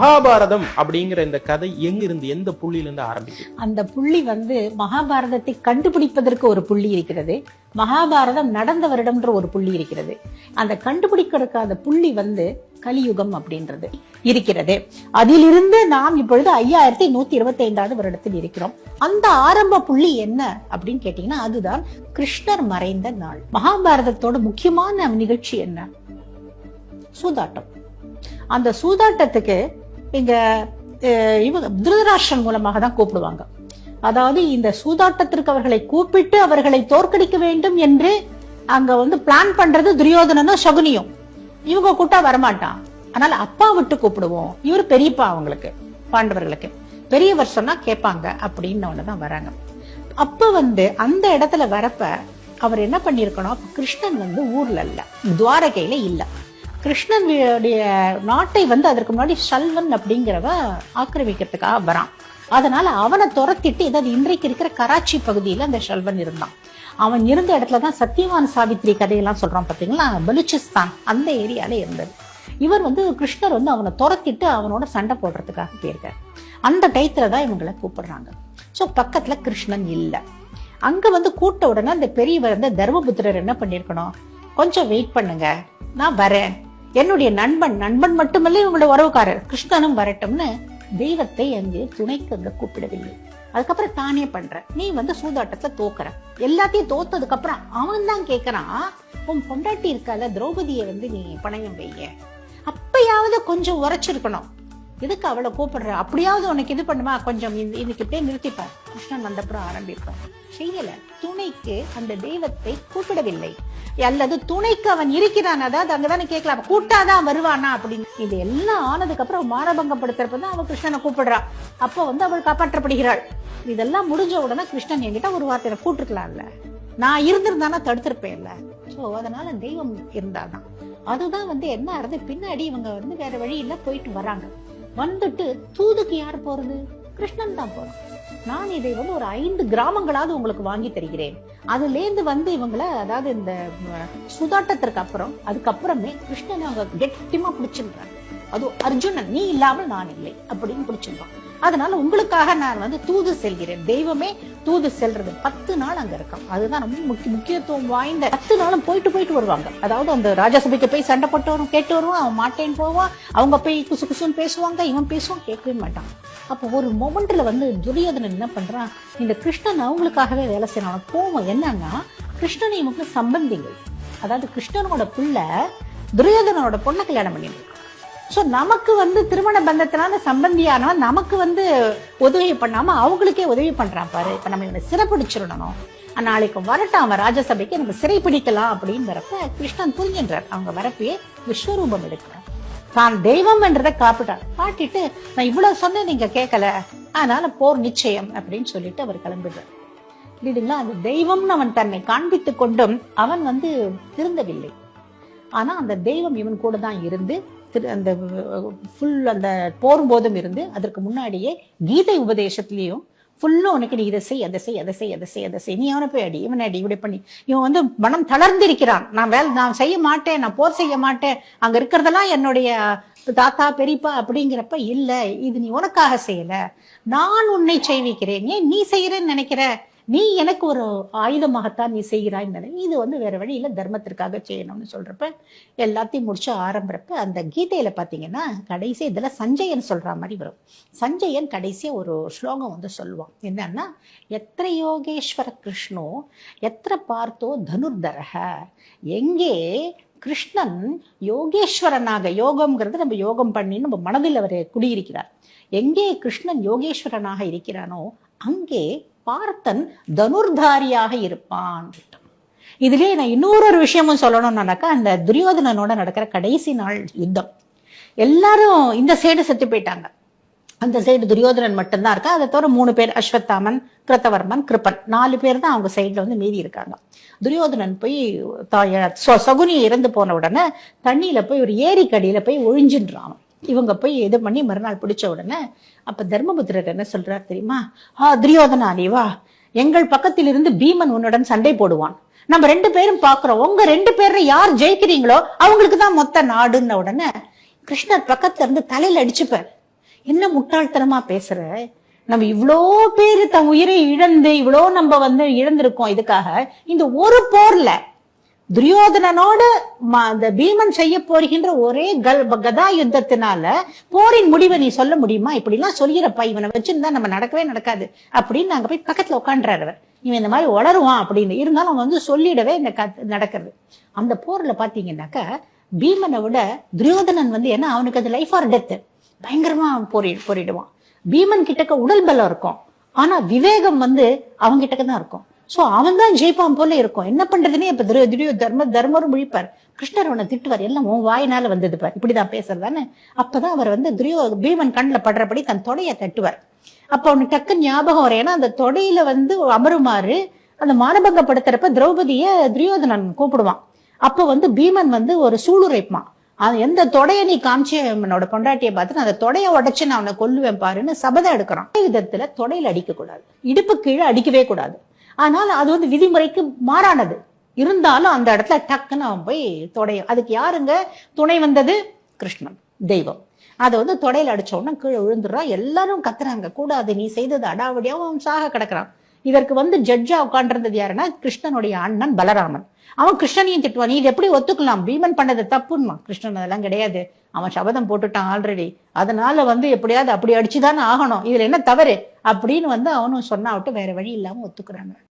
மகாபாரதம் அப்படிங்கிற இந்த கதை எங்க இருந்து எந்த புள்ளியில இருந்து ஆரம்பிக்குது? அந்த புள்ளி வந்து மகாபாரதத்தை கண்டுபிடிப்பதற்கு ஒரு புள்ளி இருக்கிறது. மகாபாரதம் நடந்த வருடம்ன்ற ஒரு புள்ளி இருக்கிறது. அந்த கண்டுபிடிக்கிறதுக்கு அந்த புள்ளி வந்து கலியுகம் அப்படின்றது இருக்கிறது. அதிலிருந்து நாம் இப்பொழுது ஐயாயிரத்தி நூத்தி இருபத்தி ஐந்தாவது வருடத்தில் இருக்கிறோம். அந்த ஆரம்ப புள்ளி என்ன அப்படின்னு கேட்டீங்கன்னா அதுதான் கிருஷ்ணர் மறைந்த நாள். மகாபாரதத்தோட முக்கியமான நிகழ்ச்சி என்ன? சூதாட்டம். அந்த சூதாட்டத்துக்கு இங்க இவங்க திருதராஷ்டிரன் மூலமாக தான் கூப்பிடுவாங்க. அதாவது இந்த சூதாட்டத்திற்கு அவர்களை கூப்பிட்டு அவர்களை தோற்கடிக்க வேண்டும் என்று அங்க வந்து பிளான் பண்றது துரியோதனனும் சகுனியும். இவங்க கூட்டா வரமாட்டான். அதனால அப்பா விட்டு கூப்பிடுவோம். இவர் பெரியப்பா அவங்களுக்கு பாண்டவர்களுக்கு. பெரியவர் சொன்னா கேட்பாங்க அப்படின்னு தான் வராங்க. அப்ப வந்து அந்த இடத்துல வரப்ப அவர் என்ன பண்ணிருக்கணும் கிருஷ்ணன் வந்து ஊர்ல இல்ல துவாரகையில இல்லை. கிருஷ்ணனுடைய நாட்டை வந்து அதற்கு முன்னாடி ஷல்வன் அப்படிங்கிறவ ஆக்கிரமிக்கிறதுக்காக வரான். அதனால அவனை துரத்திட்டு இதாவது இன்றைக்கு இருக்கிற கராச்சி பகுதியில் அந்த ஷல்வன் இருந்தான். அவன் இருந்த இடத்துல தான் சத்யவான் சாவித்ரி கதையெல்லாம் சொல்றான் பார்த்தீங்களா பலுச்சிஸ்தான் அந்த ஏரியால இருந்தது. இவர் வந்து கிருஷ்ணர் வந்து அவனை துரத்திட்டு அவனோட சண்டை போடுறதுக்காக போயிருக்காரு. அந்த டயத்துல தான் இவங்களை கூப்பிடுறாங்க. ஸோ பக்கத்துல கிருஷ்ணன் இல்லை. அங்க வந்து கூட்ட உடனே அந்த பெரியவர் அந்த தர்மபுத்திரர் என்ன பண்ணிருக்கணும்? கொஞ்சம் வெயிட் பண்ணுங்க. நான் வரேன். என்னுடைய நண்பன் நண்பன் மட்டுமல்ல இவங்களோட உறவுக்காரர். கிருஷ்ணனும் வரட்டும்னு தெய்வத்தை அங்கு துணைக்கு அங்க கூப்பிடவில்லை. அதுக்கப்புறம் தானே பண்ற. நீ வந்து சூதாட்டத்துல தோக்குற. எல்லாத்தையும் தோத்ததுக்கு அப்புறம் அவன் தான் கேக்குறான் உன் பொண்டாட்டி இருக்கால திரௌபதியை வந்து நீ பணயம் வைய அப்பயாவது கொஞ்சம் உரைச்சிருக்கணும். எதுக்கு அவளை கூப்பிடுற? அப்படியாவது உனக்கு இது பண்ணுமா? கொஞ்சம் இந்த- இன்னைக்கு இப்படியே கிருஷ்ணன் வந்தப்புறம் ஆரம்பிப்பேன் செய்யல. துணைக்கு அந்த தெய்வத்தை கூப்பிடவில்லை. அல்லது துணைக்கு அவன் இருக்கிறான் அதாவது அங்கதானே கேட்கலாம். கூட்டாதான் வருவானா அப்படின்னு. இது எல்லாம் ஆனதுக்கு அப்புறம் மானபங்கப்படுத்துறப்ப தான் அவன் கிருஷ்ணனை கூப்பிடுறா அப்போ வந்து அவள் காப்பாற்றப்படுகிறாள். இதெல்லாம் முடிஞ்ச உடனே கிருஷ்ணன் என்கிட்ட ஒரு வார்த்தையில கூட்டிருக்கலாம்ல நான் இருந்திருந்தானா தடுத்திருப்பேன்ல. சோ அதனால தெய்வம் இருந்தாதான். அதுதான் வந்து என்ன ஆறுது பின்னாடி இவங்க வந்து வேற வழியில போயிட்டு வராங்க. வந்துட்டு தூதுக்கு யார் போறது? கிருஷ்ணன் தான் போறான் நான் இதை வந்து ஒரு ஐந்து கிராமங்களாவது உங்களுக்கு வாங்கி தருகிறேன். அதுல இருந்து வந்து இவங்களை அதாவது இந்த சுதாட்டத்திற்கு அப்புறம் அதுக்கப்புறமே கிருஷ்ணன் அவங்க கெட்டிமா பிடிச்சிருந்தாங்க அது அர்ஜுனன் நீ இல்லாமல் நான் இல்லை அப்படின்னு பிடிச்சிருப்பான் அதனால உங்களுக்காக நான் வந்து தூது செல்கிறேன். தெய்வமே தூது செல்றது. பத்து நாள் அங்க இருக்கும் அதுதான் ரொம்ப முக்கிய முக்கியத்துவம் வாய்ந்த பத்து நாளும் போயிட்டு போயிட்டு வருவாங்க. அதாவது அந்த ராஜசபைக்கு போய் சண்டை போட்டு வரும் கேட்டு வருவான் அவன் மாட்டேன்னு போவான். அவங்க போய் குசு குசுன்னு பேசுவாங்க. இவன் பேசுவான் கேட்கவே மாட்டான். அப்போ ஒரு மொமெண்ட்ல வந்து துரியோதனன் என்ன பண்றான்? இந்த கிருஷ்ணன் அவங்களுக்காகவே வேலை செய்யறான். கோவம் என்னன்னா கிருஷ்ணன் இவங்க சம்பந்திகள் அதாவது கிருஷ்ணனோட பிள்ளை துரியோதனனோட பொண்ணை கல்யாணம் பண்ணிட்டு ஸோ நமக்கு வந்து திருமண பந்தத்தினால சம்பந்தியானவன் நமக்கு வந்து உதவி பண்ணாம அவங்களுக்கே உதவி பண்றான் பாரு. இப்ப நம்ம இவனை சிறப்பிடிச்சிடணும். நாளைக்கு வரட்டான் அவன் ராஜசபைக்கு நம்ம சிறை பிடிக்கலாம் அப்படின்னு வரப்ப கிருஷ்ணன் புரிஞ்சின்றார். அவங்க வரப்பே விஸ்வரூபம் எடுக்கிறார். தான் தெய்வம் என்றதை காப்பிட்டான் காட்டிட்டு நான் இவ்வளவு சொன்னேன் நீங்க கேட்கல. அதனால போர் நிச்சயம் அப்படின்னு சொல்லிட்டு அவர் கிளம்பிடுறார். புரியுதுங்களா அந்த தெய்வம்னு அவன் தன்னை காண்பித்துக் கொண்டும் அவன் வந்து திருந்தவில்லை. ஆனா அந்த தெய்வம் இவன் கூட தான் இருந்து திரு- அந்த ஃபுல் அந்த போரும் போதும் இருந்து அதற்கு முன்னாடியே கீதை உபதேசத்திலையும் ஃபுல்லும் உனக்கு நீ இதை செய் அதை செய் அதை செய் அதை செய் அதை செய். நீ அவனை போய் அடி இவனை அடி இப்படி பண்ணி. இவன் வந்து மனம் தளர்ந்திருக்கிறான். நான் வேலை நான் செய்ய மாட்டேன் நான் போர் செய்ய மாட்டேன். அங்க இருக்கிறதெல்லாம் என்னுடைய தாத்தா பெரியப்பா அப்படிங்கிறப்ப இல்ல. இது நீ உனக்காக செய்யல. நான் உன்னை செய்விக்கிறேன் ஏன் நீ செய்யறேன்னு நினைக்கிற? நீ எனக்கு ஒரு ஆயுதமாகத்தான் நீ செய்கிறாய் இது வந்து வேற வழியில தர்மத்திற்காக செய்யணும்னு சொல்றப்ப எல்லாத்தையும் முடிச்சு ஆரம்பிறப்ப அந்த கீதையில பாத்தீங்கன்னா கடைசி இதுல சஞ்சயன் சொல்ற மாதிரி வரும். சஞ்சயன் கடைசியா ஒரு ஸ்லோகம் வந்து சொல்லுவான். என்னன்னா எத்திர யோகேஸ்வர கிருஷ்ணோ எத்திர பார்த்தோ தனுர்தரக எங்கே கிருஷ்ணன் யோகேஸ்வரனாக யோகம்ங்கிறது நம்ம யோகம் பண்ணி நம்ம மனதில் அவர் குடியிருக்கிறார். எங்கே கிருஷ்ணன் யோகேஸ்வரனாக இருக்கிறானோ அங்கே பார்த்தன் தனுர்தாரியாக இருப்பான். இதுலயே நான் இன்னொரு ஒரு விஷயமும் சொல்லணும்னாக்கா அந்த துரியோதனனோட நடக்கிற கடைசி நாள் யுத்தம். எல்லாரும் இந்த சைடு செத்து போயிட்டாங்க. அந்த சைடு துரியோதனன் மட்டும்தான் இருக்கா? அதை தவிர மூணு பேர் அஸ்வத்தாமன் கிருத்தவர்மன் கிருப்பன். நாலு பேர் தான் அவங்க சைடுல வந்து மீதி இருக்காங்க. துரியோதனன் போய் தாய- ச- சகுனி இறந்து போன உடனே தண்ணியில போய் ஒரு ஏரிக்கடியில போய் ஒழிஞ்சின்றான். இவங்க போய் இது பண்ணி மறுநாள் பிடிச்ச உடனே அப்ப தர்மபுத்திரர் என்ன சொல்றார் தெரியுமா? ஆ துரியோதனா நீ வா எங்கள் பக்கத்தில் இருந்து பீமன் உன்னுடன் சண்டை போடுவான். நம்ம ரெண்டு பேரும் பாக்குறோம் உங்க ரெண்டு பேர்ல யார் ஜெயிக்கிறீங்களோ அவங்களுக்கு தான் மொத்த நாடுன்ன உடனே கிருஷ்ணர் பக்கத்துல இருந்து தலையில அடிச்சுப்பார். என்ன முட்டாள்தனமா பேசுற? நம்ம இவ்வளோ பேரு தன் உயிரை இழந்து இவ்வளோ நம்ம வந்து இழந்திருக்கோம் இதுக்காக. இந்த ஒரு போர்ல துரியோதனனோட ம- அந்த பீமன் செய்ய போகின்ற ஒரே கல்- கதா யுத்தத்தினால போரின் முடிவை நீ சொல்ல முடியுமா? இப்படி எல்லாம் சொல்லிடுறப்பா இவனை வச்சிருந்தா நம்ம நடக்கவே நடக்காது. அப்படின்னு நாங்க போய் பக்கத்துல உட்காந்துறாரு அவர். இவன் இந்த மாதிரி உளருவான் அப்படின்னு. இருந்தாலும் அவன் வந்து சொல்லிடவே இந்த கத்- நடக்கிறது. அந்த போர்ல பாத்தீங்கன்னாக்கா பீமனை விட துரியோதனன் வந்து ஏன்னா அவனுக்கு அது லைஃப் ஆர் டெத் பயங்கரமா அவன் போரி போரிடுவான். பீமன் கிட்டக்க உடல் பலம் இருக்கும். ஆனா விவேகம் வந்து அவங்க கிட்டக்க தான் இருக்கும். சோ அவன் தான் ஜெயிப்பான் போல இருக்கும். என்ன பண்றதுன்னே இப்ப துரியோ தர்ம தர்மரும் முழிப்பார். கிருஷ்ணர் அவனை திட்டுவார். எல்லாம் உன் வாயினால வந்தது பார். இப்படிதான் பேசுறதானே? அப்பதான் அவர் வந்து துரியோ பீமன் கண்ணுல படுறபடி தன் தொடைய தட்டுவார். அப்ப அவனுக்கு டக்கு ஞாபகம் வரும். ஏன்னா அந்த தொடையில வந்து அமருமாறு அந்த மானபங்கப்படுத்துறப்ப திரௌபதிய துரியோதனன் கூப்பிடுவான். அப்ப வந்து பீமன் வந்து ஒரு சூளுரைப்பான் அது எந்த தொடைய நீ காமிச்சு என்னோட பொண்டாட்டியை பார்த்து அந்த தொடைய உடைச்சு நான் அவனை கொல்லுவேன் பாருன்னு சபதம் எடுக்கிறான். விதத்துல தொடையில அடிக்க கூடாது இடுப்பு கீழே அடிக்கவே கூடாது. ஆனால் அது வந்து விதிமுறைக்கு மாறானது. இருந்தாலும் அந்த இடத்துல டக்குன்னு அவன் போய் தொடைய அதுக்கு யாருங்க? துணை வந்தது கிருஷ்ணன் தெய்வம். அதை வந்து தொடையில அடிச்ச உடனே கீழே விழுந்துடுறா. எல்லாரும் கத்துறாங்க. கூடாது நீ செய்தது அடாவடியாவும் அவன் சாக கிடக்குறான். இதற்கு வந்து ஜட்ஜா உட்காண்டிருந்தது யாருன்னா கிருஷ்ணனுடைய அண்ணன் பலராமன். அவன் கிருஷ்ணனையும் திட்டுவான். நீ இது எப்படி ஒத்துக்கலாம்? பீமன் பண்ணது தப்புன்னு கிருஷ்ணன் அதெல்லாம் கிடையாது. அவன் சபதம் போட்டுட்டான் ஆல்ரெடி அதனால வந்து எப்படியாவது அப்படி அடிச்சுதானே ஆகணும். இதுல என்ன தவறு? அப்படின்னு வந்து அவனும் சொன்னா வேற வழி இல்லாம ஒத்துக்குறாங்க.